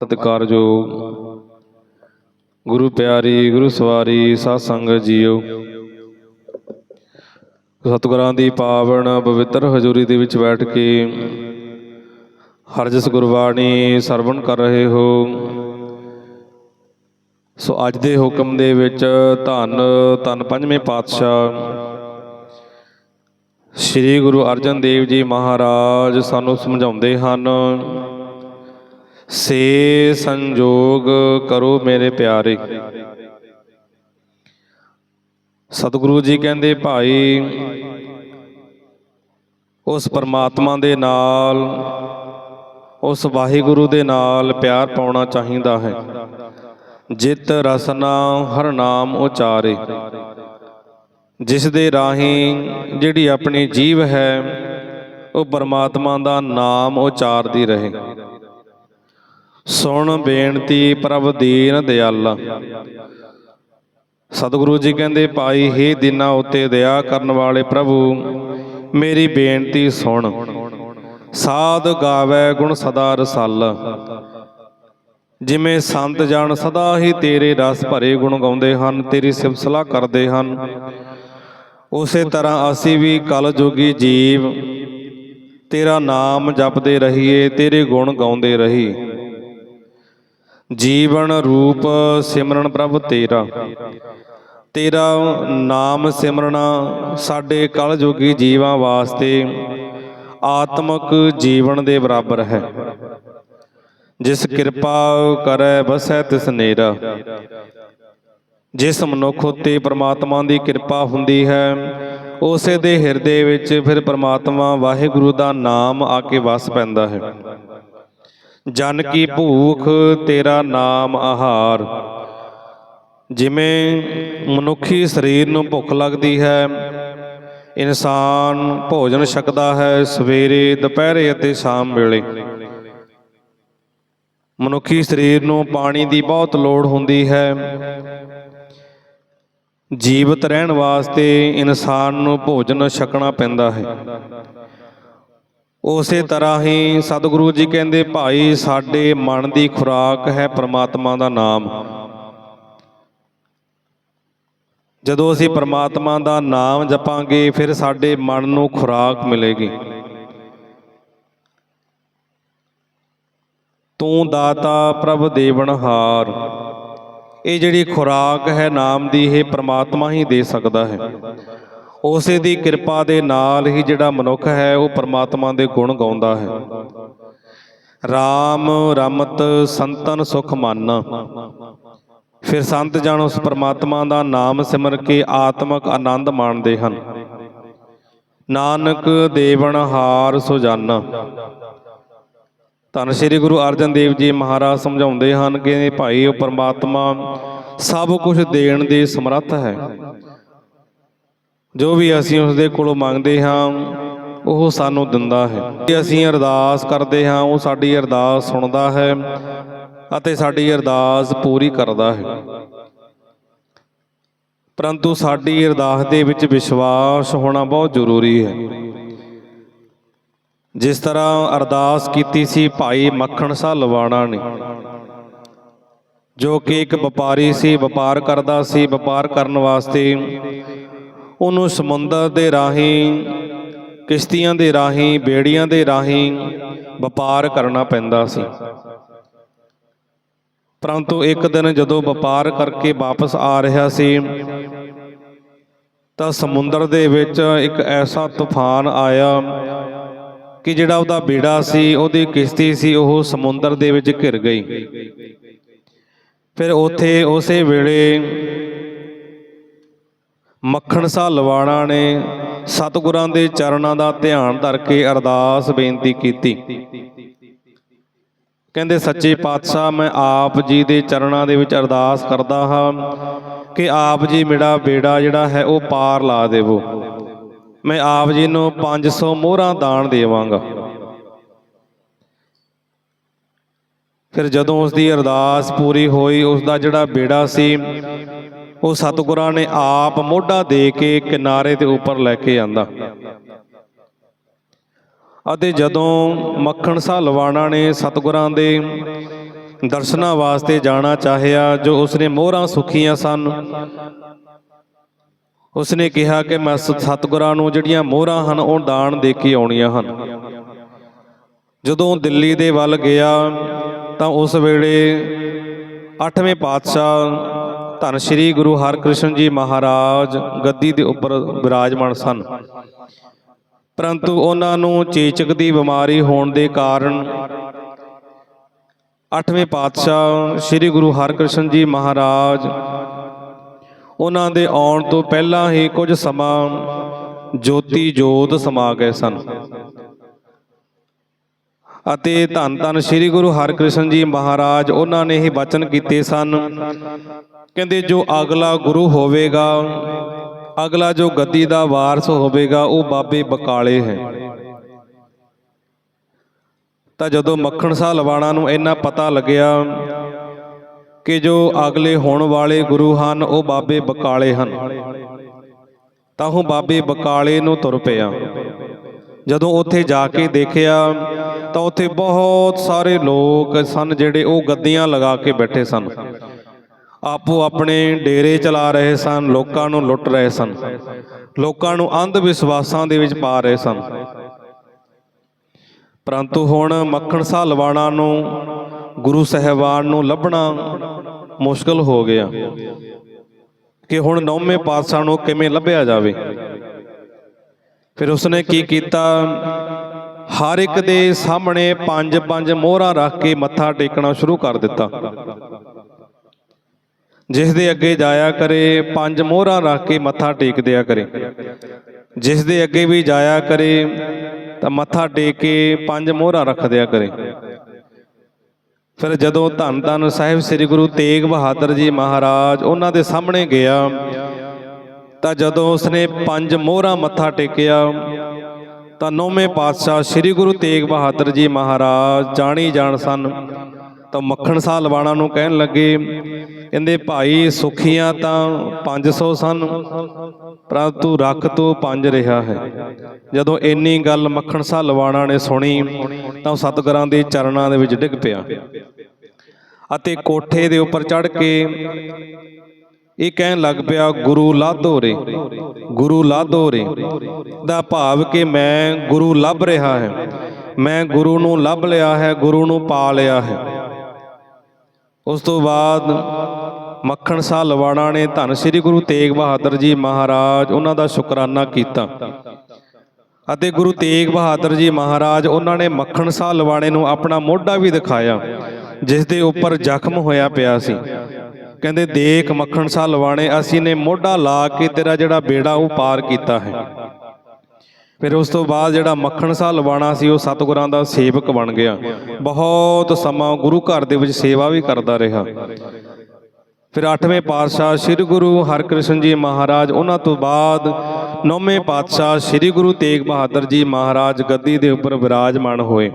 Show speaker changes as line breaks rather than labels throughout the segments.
ਸਤਿਕਾਰਯੋਗ ਗੁਰੂ ਪਿਆਰੀ, ਗੁਰੂ ਸਵਾਰੀ ਸਾਧ ਸੰਗਤ ਜੀਓ। ਸਤਿਗੁਰਾਂ ਦੀ ਪਾਵਨ ਪਵਿੱਤਰ ਹਜ਼ੂਰੀ ਦੇ ਵਿੱਚ ਬੈਠ ਕੇ ਹਰ ਜਿਸ ਗੁਰਬਾਣੀ ਸਰਵਣ ਕਰ ਰਹੇ ਹੋ, ਸੋ ਅੱਜ ਦੇ ਹੁਕਮ ਦੇ ਵਿੱਚ ਧੰਨ ਧੰਨ ਪੰਜਵੇਂ ਪਾਤਸ਼ਾਹ ਸ੍ਰੀ ਗੁਰੂ ਅਰਜਨ ਦੇਵ ਜੀ ਮਹਾਰਾਜ ਸਾਨੂੰ ਸਮਝਾਉਂਦੇ ਹਨ ਸੇ ਸੰਜੋਗ ਕਰੋ ਮੇਰੇ ਪਿਆਰੇ। ਸਤਿਗੁਰੂ ਜੀ ਕਹਿੰਦੇ, ਭਾਈ, ਉਸ ਪਰਮਾਤਮਾ ਦੇ ਨਾਲ, ਉਸ ਵਾਹਿਗੁਰੂ ਦੇ ਨਾਲ ਪਿਆਰ ਪਾਉਣਾ ਚਾਹੀਦਾ ਹੈ। ਜਿਤ ਰਸਨਾ ਹਰ ਨਾਮ ਉਚਾਰੇ। ਜਿਸ ਦੇ ਰਾਹੀਂ ਜਿਹੜੀ ਆਪਣੀ ਜੀਵ ਹੈ, ਉਹ ਪਰਮਾਤਮਾ ਦਾ ਨਾਮ ਉਚਾਰਦੀ ਰਹੇ। ਸੁਣ ਬੇਨਤੀ ਪ੍ਰਭ ਦੀਨ ਦਿਆਲਾ। ਸਤਿਗੁਰੂ ਜੀ ਕਹਿੰਦੇ ਭਾਈ ਹੀ ਦਿਨਾਂ ਉਤੇ ਦਇਆ ਕਰਨ ਵਾਲੇ ਪ੍ਰਭੂ, ਮੇਰੀ ਬੇਨਤੀ ਸੁਣ। ਸਾਧ ਗਾਵੇ ਗੁਣ ਸਦਾ ਰਸਾਲਾ। ਜਿਵੇਂ ਸੰਤ ਜਨ ਸਦਾ ਹੀ ਤੇਰੇ ਰਸ ਭਰੇ ਗੁਣ ਗਾਉਂਦੇ ਹਨ, ਤੇਰੀ ਸਿਫਤ ਕਰਦੇ ਹਨ। ਉਸੇ ਤਰ੍ਹਾਂ ਅਸੀਂ ਵੀ ਕਲਯੁਗੀ ਜੀਵ, ਤੇਰਾ ਨਾਮ ਜਪਦੇ ਰਹੀਏ, ਤੇਰੇ ਗੁਣ ਗਾਉਂਦੇ ਰਹੀ। ਜੀਵਨ ਰੂਪ ਸਿਮਰਨ ਪ੍ਰਭ ਤੇਰਾ। ਤੇਰਾ ਨਾਮ ਸਿਮਰਨਾ ਸਾਡੇ ਕਲ ਜੀਵਾਂ ਵਾਸਤੇ ਆਤਮਿਕ ਜੀਵਨ ਦੇ ਬਰਾਬਰ ਹੈ। ਜਿਸ ਕਿਰਪਾ ਕਰੈ ਬਸੈ ਤਿਸ ਨੇਰਾ। ਜਿਸ ਮਨੁੱਖ ਉਤੇ ਪ੍ਰਮਾਤਮਾ ਦੀ ਕਿਰਪਾ ਹੁੰਦੀ ਹੈ, ਉਸੇ ਦੇ ਹਿਰਦੇ ਵਿੱਚ ਫਿਰ ਪ੍ਰਮਾਤਮਾ ਵਾਹਿਗੁਰੂ ਦਾ ਨਾਮ ਆ ਕੇ ਵਸ ਪੈਂਦਾ ਹੈ। ਜਨ ਕੀ ਭੂਖ ਤੇਰਾ ਨਾਮ ਆਹਾਰ। ਜਿਵੇਂ ਮਨੁੱਖੀ ਸਰੀਰ ਨੂੰ ਭੁੱਖ ਲੱਗਦੀ ਹੈ, ਇਨਸਾਨ ਭੋਜਨ ਛਕਦਾ ਹੈ ਸਵੇਰੇ, ਦੁਪਹਿਰੇ ਅਤੇ ਸ਼ਾਮ ਵੇਲੇ। ਮਨੁੱਖੀ ਸਰੀਰ ਨੂੰ ਪਾਣੀ ਦੀ ਬਹੁਤ ਲੋੜ ਹੁੰਦੀ ਹੈ। ਜੀਵਤ ਰਹਿਣ ਵਾਸਤੇ ਇਨਸਾਨ ਨੂੰ ਭੋਜਨ ਛਕਣਾ ਪੈਂਦਾ ਹੈ। ਉਸੇ ਤਰ੍ਹਾਂ ਹੀ ਸਤਿਗੁਰੂ ਜੀ ਕਹਿੰਦੇ, ਭਾਈ, ਸਾਡੇ ਮਨ ਦੀ ਖੁਰਾਕ ਹੈ ਪ੍ਰਮਾਤਮਾ ਦਾ ਨਾਮ। ਜਦੋਂ ਅਸੀਂ ਪ੍ਰਮਾਤਮਾ ਦਾ ਨਾਮ ਜਪਾਂਗੇ, ਫਿਰ ਸਾਡੇ ਮਨ ਨੂੰ ਖੁਰਾਕ ਮਿਲੇਗੀ। ਤੂੰ ਦਾਤਾ, ਪ੍ਰਭ ਦੇਵਨਹਾਰ ਇਹ ਜਿਹੜੀ ਖੁਰਾਕ ਹੈ, ਨਾਮ ਦੀ, ਇਹ ਪ੍ਰਮਾਤਮਾ ਹੀ ਦੇ ਸਕਦਾ ਹੈ। ਉਸੇ ਦੀ ਕਿਰਪਾ ਦੇ ਨਾਲ ਹੀ ਜਿਹੜਾ ਮਨੁੱਖ ਹੈ, ਉਹ ਪਰਮਾਤਮਾ ਦੇ ਗੁਣ ਗਾਉਂਦਾ ਹੈ। RAM ਰਮਤ, ਸੰਤਨ, ਸੁਖ ਮਨ। ਫਿਰ ਸੰਤ ਜਣ ਉਸ ਪਰਮਾਤਮਾ ਦਾ ਨਾਮ ਸਿਮਰ ਕੇ ਆਤਮਕ ਆਨੰਦ ਮਾਣਦੇ ਹਨ। ਨਾਨਕ ਦੇਵਨ ਹਾਰ ਸੁਜਾਨਾ। ਧੰਨ ਸ਼੍ਰੀ ਗੁਰੂ ਅਰਜਨ ਦੇਵ ਜੀ ਮਹਾਰਾਜ ਸਮਝਾਉਂਦੇ ਹਨ ਕਿ ਭਾਈ, ਉਹ ਪਰਮਾਤਮਾ ਸਭ ਕੁਝ ਦੇਣ ਦੇ ਸਮਰੱਥ ਹੈ। ਜੋ ਵੀ ਅਸੀਂ ਉਸ ਦੇ ਕੋਲੋਂ ਮੰਗਦੇ ਹਾਂ, ਉਹ ਸਾਨੂੰ ਦਿੰਦਾ ਹੈ। ਜੇ ਅਸੀਂ ਅਰਦਾਸ ਕਰਦੇ ਹਾਂ, ਉਹ ਸਾਡੀ ਅਰਦਾਸ ਸੁਣਦਾ ਹੈ ਅਤੇ ਸਾਡੀ ਅਰਦਾਸ ਪੂਰੀ ਕਰਦਾ ਹੈ। ਪਰੰਤੂ ਸਾਡੀ ਅਰਦਾਸ ਦੇ ਵਿੱਚ ਵਿਸ਼ਵਾਸ ਹੋਣਾ ਬਹੁਤ ਜ਼ਰੂਰੀ ਹੈ। ਜਿਸ ਤਰ੍ਹਾਂ ਅਰਦਾਸ ਕੀਤੀ ਸੀ, ਭਾਈ ਮੱਖਣ ਸਾਹ ਲਵਾਣਾ ਨੇ, ਜੋ ਕਿ ਇੱਕ ਵਪਾਰੀ ਸੀ, ਵਪਾਰ ਕਰਦਾ ਸੀ, ਵਪਾਰ ਕਰਨ ਵਾਸਤੇ ਉਹਨੂੰ ਸਮੁੰਦਰ ਦੇ ਰਾਹੀਂ, ਕਿਸ਼ਤੀਆਂ ਦੇ ਰਾਹੀਂ, ਬੇੜੀਆਂ ਦੇ ਰਾਹੀਂ ਵਪਾਰ ਕਰਨਾ ਪੈਂਦਾ ਸੀ। ਪਰੰਤੂ ਇੱਕ ਦਿਨ ਜਦੋਂ ਵਪਾਰ ਕਰਕੇ ਵਾਪਸ ਆ ਰਿਹਾ ਸੀ, ਤਾਂ ਸਮੁੰਦਰ ਦੇ ਵਿੱਚ ਇੱਕ ਐਸਾ ਤੂਫਾਨ ਆਇਆ ਕਿ ਜਿਹੜਾ ਉਹਦਾ ਬੇੜਾ ਸੀ, ਉਹਦੀ ਕਿਸ਼ਤੀ ਸੀ, ਉਹ ਸਮੁੰਦਰ ਦੇ ਵਿੱਚ ਘਿਰ ਗਈ। ਫਿਰ ਉੱਥੇ ਉਸੇ ਵੇਲੇ ਮੱਖਣ ਸਾ ਲਵਾਣਾ ਨੇ, ਸਤਿਗੁਰਾਂ ਦੇ ਚਰਨਾਂ ਦਾ ਧਿਆਨ ਧਰ ਕੇ ਅਰਦਾਸ ਬੇਨਤੀ ਕੀਤੀ। ਕਹਿੰਦੇ, ਸੱਚੇ ਪਾਤਸ਼ਾਹ, ਮੈਂ ਆਪ ਜੀ ਦੇ ਚਰਨਾਂ ਦੇ ਵਿੱਚ ਅਰਦਾਸ ਕਰਦਾ ਹਾਂ ਕਿ ਆਪ ਜੀ ਮੇਰਾ ਬੇੜਾ ਜਿਹੜਾ ਹੈ, ਉਹ ਪਾਰ ਲਾ ਦੇਵੋ। ਮੈਂ ਆਪ ਜੀ ਨੂੰ 500 ਮੋਹਰਾਂ ਦਾਨ ਦੇਵਾਂਗਾ। ਫਿਰ ਜਦੋਂ ਉਸ ਦੀ ਅਰਦਾਸ ਪੂਰੀ ਹੋਈ ਉਸ ਦਾ ਜਿਹੜਾ ਬੇੜਾ ਸੀ ਉਹ ਸਤਿਗੁਰਾਂ ਨੇ ਆਪ ਮੋਢਾ ਦੇ ਕੇ ਕਿਨਾਰੇ ਦੇ ਉੱਪਰ ਲੈ ਕੇ ਆਂਦਾ। ਅਤੇ ਜਦੋਂ ਮੱਖਣ ਸਾਹ ਲਵਾਣਾ ਨੇ ਸਤਿਗੁਰਾਂ ਦੇ ਦਰਸ਼ਨਾਂ ਵਾਸਤੇ ਜਾਣਾ ਚਾਹਿਆ, ਜੋ ਉਸਨੇ ਮੋਹਰਾਂ ਸੁਖੀਆਂ ਸਨ, ਉਸਨੇ ਕਿਹਾ ਕਿ ਮੈਂ ਸਤਿਗੁਰਾਂ ਨੂੰ ਜਿਹੜੀਆਂ ਮੋਹਰਾਂ ਹਨ, ਉਹ ਦਾਨ ਦੇ ਕੇ ਆਉਣੀਆਂ ਹਨ। ਜਦੋਂ ਦਿੱਲੀ ਦੇ ਵੱਲ ਗਿਆ, ਤਾਂ ਉਸ ਵੇਲੇ 8ਵੇਂ ਪਾਤਸ਼ਾਹ ਧੰਨ ਸ਼੍ਰੀ ਗੁਰੂ ਹਰਕ੍ਰਿਸ਼ਨ ਜੀ ਮਹਾਰਾਜ ਗੱਦੀ ਦੇ ਉੱਪਰ ਵਿਰਾਜਮਾਨ ਸਨ। ਪਰੰਤੂ ਉਹਨਾਂ ਨੂੰ ਚੇਚਕ ਦੀ ਬਿਮਾਰੀ ਹੋਣ ਦੇ ਕਾਰਨ ਅੱਠਵੇਂ ਪਾਤਸ਼ਾਹ ਸ੍ਰੀ ਗੁਰੂ ਹਰਕ੍ਰਿਸ਼ਨ ਜੀ ਮਹਾਰਾਜ ਉਹਨਾਂ ਦੇ ਆਉਣ ਤੋਂ ਪਹਿਲਾਂ ਹੀ ਕੁਝ ਸਮਾਂ ਜੋਤੀ ਜੋਤ ਸਮਾ ਗਏ ਸਨ। ਅਤੇ ਧੰਨ ਧੰਨ ਸ੍ਰੀ ਗੁਰੂ ਹਰਕ੍ਰਿਸ਼ਨ ਜੀ ਮਹਾਰਾਜ, ਉਹਨਾਂ ਨੇ ਹੀ ਬਚਨ ਕੀਤੇ ਸਨ। ਕਹਿੰਦੇ, ਜੋ ਅਗਲਾ ਗੁਰੂ ਹੋਵੇਗਾ, ਅਗਲਾ ਜੋ ਗੱਦੀ ਦਾ ਵਾਰਸ ਹੋਵੇਗਾ, ਉਹ ਬਾਬੇ ਬਕਾਲੇ ਹੈ। ਤਾਂ ਜਦੋਂ ਮੱਖਣ ਸਾਹ ਲਵਾਣਾ ਨੂੰ ਇੰਨਾ ਪਤਾ ਲੱਗਿਆ ਕਿ ਜੋ ਅਗਲੇ ਹੋਣ ਵਾਲੇ ਗੁਰੂ ਹਨ, ਉਹ ਬਾਬੇ ਬਕਾਲੇ ਹਨ। ਤਾਂ ਉਹ ਬਾਬੇ ਬਕਾਲੇ ਨੂੰ ਤੁਰ ਪਿਆ। ਜਦੋਂ ਉੱਥੇ ਜਾ ਕੇ ਦੇਖਿਆ ਤਾਂ ਉੱਥੇ ਬਹੁਤ ਸਾਰੇ ਲੋਕ ਸਨ ਜਿਹੜੇ ਉਹ ਗੱਦੀਆਂ ਲਗਾ ਕੇ ਬੈਠੇ ਸਨ। ਆਪੋ ਆਪਣੇ ਡੇਰੇ ਚਲਾ ਰਹੇ ਸਨ ਲੋਕਾਂ ਨੂੰ ਲੁੱਟ ਰਹੇ ਸਨ। ਲੋਕਾਂ ਨੂੰ ਅੰਧ ਵਿਸ਼ਵਾਸਾਂ ਦੇ ਵਿੱਚ ਪਾ ਰਹੇ ਸਨ। ਪਰੰਤੂ ਹੁਣ ਮੱਖਣ ਸਾਹ ਲਵਾਣਾ ਨੂੰ ਗੁਰੂ ਸਹਿਬਾਨ ਨੂੰ ਲੱਭਣਾ ਮੁਸ਼ਕਲ ਹੋ ਗਿਆ। ਕਿ ਹੁਣ ਨੌਵੇਂ ਪਾਤਸ਼ਾਹ ਨੂੰ ਕਿਵੇਂ ਲੱਭਿਆ ਜਾਵੇ? ਫਿਰ ਉਸਨੇ ਕੀ ਕੀਤਾ? ਹਰ ਇੱਕ ਦੇ ਸਾਹਮਣੇ ਪੰਜ ਪੰਜ ਮੋਹਰਾਂ ਰੱਖ ਕੇ ਮੱਥਾ ਟੇਕਣਾ ਸ਼ੁਰੂ ਕਰ ਦਿੱਤਾ। ਜਿਸ ਦੇ ਅੱਗੇ ਜਾਇਆ ਕਰੇ, ਪੰਜ ਮੋਹਰਾਂ ਰੱਖ ਕੇ ਮੱਥਾ ਟੇਕ ਦਿਆ ਕਰੇ। ਜਿਸ ਦੇ ਅੱਗੇ ਵੀ ਜਾਇਆ ਕਰੇ, ਤਾਂ ਮੱਥਾ ਟੇਕ ਕੇ ਪੰਜ ਮੋਹਰਾਂ ਰੱਖ ਦਿਆ ਕਰੇ। ਫਿਰ ਜਦੋਂ ਧੰਨ ਧੰਨ ਸਾਹਿਬ ਸ੍ਰੀ ਗੁਰੂ ਤੇਗ ਬਹਾਦਰ ਜੀ ਮਹਾਰਾਜ ਉਹਨਾਂ ਦੇ ਸਾਹਮਣੇ ਗਿਆ ਤਾਂ ਜਦੋਂ ਉਸਨੇ ਪੰਜ ਮੋਹਰਾਂ ਮੱਥਾ ਟੇਕਿਆ, ਤਾਂ ਨੌਵੇਂ ਪਾਤਸ਼ਾਹ ਸ੍ਰੀ ਗੁਰੂ ਤੇਗ ਬਹਾਦਰ ਜੀ ਮਹਾਰਾਜ ਜਾਣੀ ਜਾਣ ਸਨ। ਤਾਂ ਮੱਖਣ ਸਾਹ ਲਵਾਣਾ ਨੂੰ ਕਹਿਣ ਲੱਗੇ, ਕਹਿੰਦੇ, ਭਾਈ, ਸੁਖੀਆਂ ਤਾਂ 500 ਸਨ, ਪਰੰਤੂ ਰੱਖ ਤੋਂ ਪੰਜ ਰਿਹਾ ਹੈ। ਜਦੋਂ ਇੰਨੀ ਗੱਲ ਮੱਖਣ ਸਾਹ ਲਵਾਣਾ ਨੇ ਸੁਣੀ, ਤਾਂ ਉਹ ਸਤਿਗੁਰਾਂ ਦੇ ਚਰਨਾਂ ਦੇ ਵਿੱਚ ਡਿੱਗ ਪਿਆ। ਅਤੇ ਕੋਠੇ ਦੇ ਉੱਪਰ ਚੜ ਕੇ ਇਹ ਕਹਿਣ ਲੱਗ ਪਿਆ, ਗੁਰੂ ਲਾਧੋ ਰੇ, ਗੁਰੂ ਲਾਧੋ ਰੇ, ਦਾ ਭਾਵ ਕਿ ਮੈਂ ਗੁਰੂ ਲੱਭ ਰਿਹਾ ਹੈ। ਮੈਂ ਗੁਰੂ ਨੂੰ ਲੱਭ ਲਿਆ ਹੈ, ਗੁਰੂ ਨੂੰ ਪਾ ਲਿਆ ਹੈ। ਉਸ ਤੋਂ ਬਾਅਦ ਮੱਖਣ ਸਾਹ ਲਵਾਣਾ ਨੇ ਧੰਨ ਸ੍ਰੀ ਗੁਰੂ ਤੇਗ ਬਹਾਦਰ ਜੀ ਮਹਾਰਾਜ ਉਹਨਾਂ ਦਾ ਸ਼ੁਕਰਾਨਾ ਕੀਤਾ। ਅਤੇ ਗੁਰੂ ਤੇਗ ਬਹਾਦਰ ਜੀ ਮਹਾਰਾਜ ਉਹਨਾਂ ਨੇ ਮੱਖਣ ਸਾਹ ਲਵਾਣੇ ਨੂੰ ਆਪਣਾ ਮੋਢਾ ਵੀ ਦਿਖਾਇਆ, ਜਿਸ ਦੇ ਉੱਪਰ ਜ਼ਖਮ ਹੋਇਆ ਪਿਆ ਸੀ। ਕਹਿੰਦੇ ਦੇਖ ਮੱਖਣ ਸਾਹ ਲਵਾਣੇ ਅਸੀਂ ਨੇ ਮੋਢਾ ਲਾ ਕੇ ਤੇਰਾ ਜਿਹੜਾ ਬੇੜਾ ਉਹ ਪਾਰ ਕੀਤਾ ਹੈ। ਫਿਰ ਉਸ ਤੋਂ ਬਾਅਦ ਜਿਹੜਾ ਮੱਖਣ ਸਾਹ ਲਵਾਣਾ ਸੀ, ਉਹ ਸਤਿਗੁਰਾਂ ਦਾ ਸੇਵਕ ਬਣ ਗਿਆ। ਬਹੁਤ ਸਮਾਂ ਗੁਰੂ ਘਰ ਦੇ ਵਿੱਚ ਸੇਵਾ ਵੀ ਕਰਦਾ ਰਿਹਾ। ਫਿਰ 8ਵੇਂ ਪਾਤਸ਼ਾਹ ਸ੍ਰੀ ਗੁਰੂ ਹਰਕ੍ਰਿਸ਼ਨ ਜੀ ਮਹਾਰਾਜ, ਉਹਨਾਂ ਤੋਂ ਬਾਅਦ 9ਵੇਂ ਪਾਤਸ਼ਾਹ ਸ੍ਰੀ ਗੁਰੂ ਤੇਗ ਬਹਾਦਰ ਜੀ ਮਹਾਰਾਜ ਗੱਦੀ ਦੇ ਉੱਪਰ ਵਿਰਾਜਮਾਨ ਹੋਏ।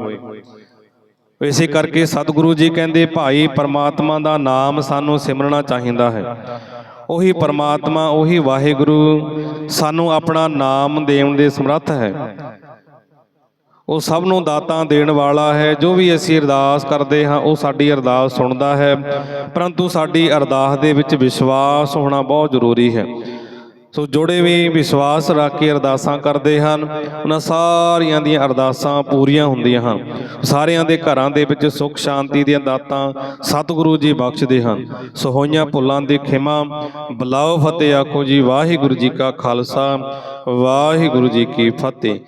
ਇਸੇ ਕਰਕੇ ਸਤਿਗੁਰੂ ਜੀ ਕਹਿੰਦੇ, ਭਾਈ, ਪਰਮਾਤਮਾ ਦਾ ਨਾਮ ਸਾਨੂੰ ਸਿਮਰਨਾ ਚਾਹੀਦਾ ਹੈ। ਉਹੀ ਪਰਮਾਤਮਾ, ਉਹੀ ਵਾਹਿਗੁਰੂ ਸਾਨੂੰ ਆਪਣਾ ਨਾਮ ਦੇਣ ਦੇ ਸਮਰੱਥ ਹੈ। ਉਹ ਸਭ ਨੂੰ ਦਾਤਾਂ ਦੇਣ ਵਾਲਾ ਹੈ। ਜੋ ਵੀ ਅਸੀਂ ਅਰਦਾਸ ਕਰਦੇ ਹਾਂ, ਉਹ ਸਾਡੀ ਅਰਦਾਸ ਸੁਣਦਾ ਹੈ। ਪਰੰਤੂ ਸਾਡੀ ਅਰਦਾਸ ਦੇ ਵਿੱਚ ਵਿਸ਼ਵਾਸ ਹੋਣਾ ਬਹੁਤ ਜ਼ਰੂਰੀ ਹੈ। ਸੋ ਜੋੜੇ ਵੀ ਵਿਸ਼ਵਾਸ ਰੱਖ ਕੇ ਅਰਦਾਸਾਂ ਕਰਦੇ ਹਨ, ਉਹਨਾਂ ਸਾਰੀਆਂ ਦੀਆਂ ਅਰਦਾਸਾਂ ਪੂਰੀਆਂ ਹੁੰਦੀਆਂ ਹਨ। ਸਾਰਿਆਂ ਦੇ ਘਰਾਂ ਦੇ ਵਿੱਚ ਸੁੱਖ ਸ਼ਾਂਤੀ ਦੀਆਂ ਦਾਤਾਂ ਸਤਿਗੁਰੂ ਜੀ ਬਖਸ਼ਦੇ ਹਨ। ਸੋ ਹੋਈਆਂ ਭੁੱਲਾਂ ਦੀ ਖਿਮਾ, ਬਲਾਓ ਫਤਿਹ ਆਖੋ ਜੀ, ਵਾਹਿਗੁਰੂ ਜੀ ਕਾ ਖਾਲਸਾ, ਵਾਹਿਗੁਰੂ ਜੀ ਕੀ ਫਤਿਹ।